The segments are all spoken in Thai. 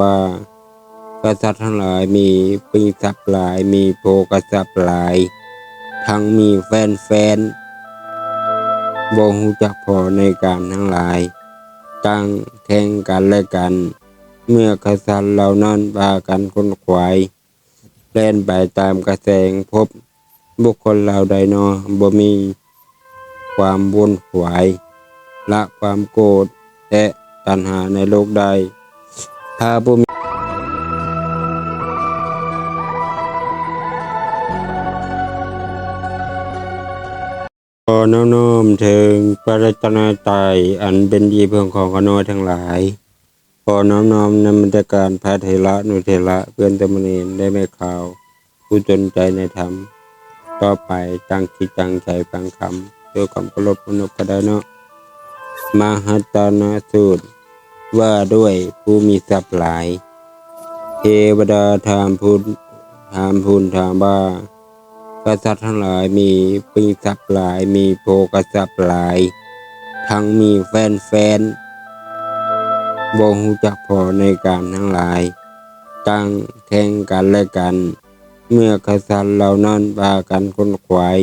ว่า กษัตริย์ทั้งหลายมีปีทรัพย์หลายมีโภกทรัพย์หลาย ทั้งมีแฟนแฟนบ่ฮู้จักพอในการทั้งหลาย ตั้งแข่งกันและกัน เมื่อกษัตริย์เหล่านั้นพากันคนขวายแล่นไปตามกระแสงพบบุคคลเหล่าใดนอบ่มีความวนขวาย ละความโกรธและตัณหาในโลกใด ถ้าผู้มีขอน้อมน้อมถึงพระรัตนตรัยอันเป็นดีเพื่องของขน้อยทั้งหลาย ขอน้อมน้อมนำบรดการพระเทระนุเทระเพื่อนตมณีได้ไม่ข่าว ผู้จนใจในธรรม ต่อไปตั้งจิตตั้งใจฟังคำด้วยความเคารพนกกระดาเนาะมหัตตนาสูตร ว่าด้วยผู้มีทรัพย์หลาย เทวดาถามพูนถามพูนถามว่ากษัตริย์ทั้งหลายมีปีทรัพย์หลายมีโภกทรัพย์หลาย ทั้งมีแฟนแฟนบ่ฮู้จักพอในการทั้งหลายตั้งแข่งกันและกัน เมื่อกษัตริย์เหล่านั้นพากันคนขวาย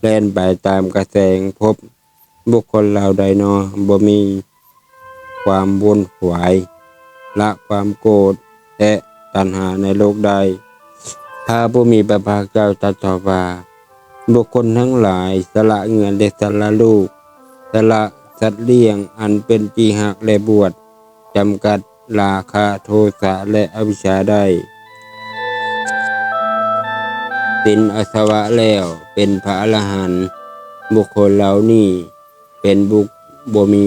แล่นไปตามกระแสงพบบุคคลเหล่าใดนอบ่มี ความวนขวาย ละความโกรธและตัณหาในโลกใดพระผู้มีพระภาคเจ้าตรัสตอบว่าบุคคลทั้งหลายสละเงินและสละลูก สละสัตว์เลี้ยงอันเป็นจีหักและบวชจำกัดราคาโทสะและอวิชชาได้สินอาสวะแล้วเป็นพระอรหันต์บุคคลเหล่านี้เป็นบุคบ่มี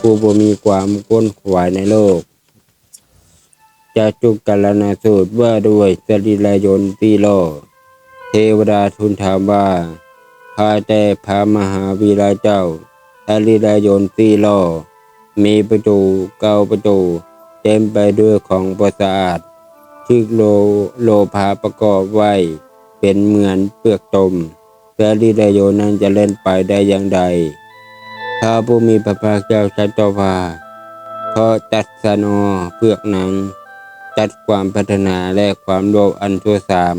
ผู้บ่มีความก้นขวายในโลก จะจุกกัลนาสูตรว่าด้วยสรีรายนต์ปีโลเทวดาทูลถามว่าพาแต่พระมหาวีระเจ้าสรีรายนต์ปีโลมีประตูเก้าประตูเต็มไปด้วยของประสาททึกโลโลภาประกอบไว้ เป็นเหมือนเปลือกตมสรีรายนต์นั้นจะเล่นไปได้อย่างใด พระผู้มีพระภาคเจ้าตรัตอว่าเพราะตัดสนอเปลือกหนังตัดความพัฒนาและความโลภอันชั่วสาม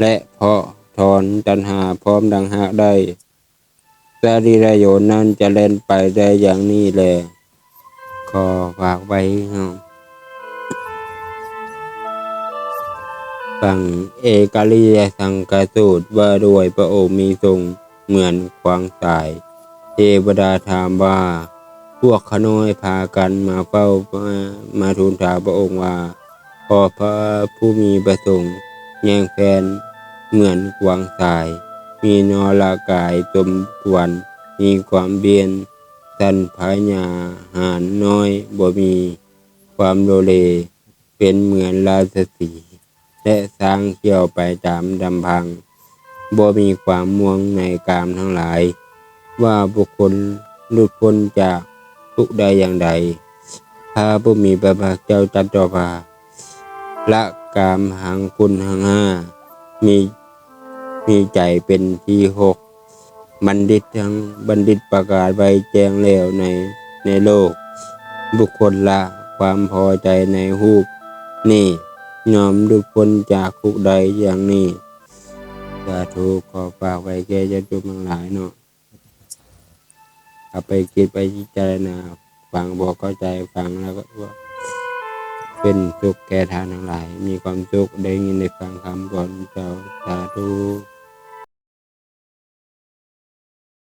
และเพาะถอนตัณหาพร้อมดังหากได้สรีระโยนนั้นจะเล่นไปได้อย่างนี้แหละขอฝากไว้เนาะฟังเอกาลิยสังกสูตรว่าด้วยพระองค์มีทรงเหมือนควางสาย วดาถามว่า พวกขน้อยพากันมาเฝ้ามามาทูลถามพระองค์ว่า พอพระผู้มีประสงค์แย่งแฟนเหมือนกวางสาย มีนอลากายสมควรมีความเบียนสันพายาหารน้อยบ่มีความโลเล เป็นเหมือนราชสีและสร้างเกี่ยวไปตามดำพังบ่มีความม่วงในกามทั้งหลาย ว่าบุคคลหลุดพ้นจากทุกใดอย่างใด พระผู้มีพระภาคเจ้าตรัสตอว่าละกามหังคุณหังห้ามีมีใจเป็นที่หกบัณฑิตทั้งบัณฑิตประกาศไว้แจ้งแล้วในในโลก บุคคลละความพอใจในรูปนี่ยอมหลุดพ้นจากคุกใดอย่างนี้สาธุขอฝากไว้แก่ญาติโยมทั้งหลายเนาะ เอาไปคิดไปพิจารณาฟังบอกเข้าใจฟังแล้วก็ว่าเป็นสุขแก่ทานทั้งหลาย มีความสุขได้ยินได้ฟังคำสอนเจ้าสาธุ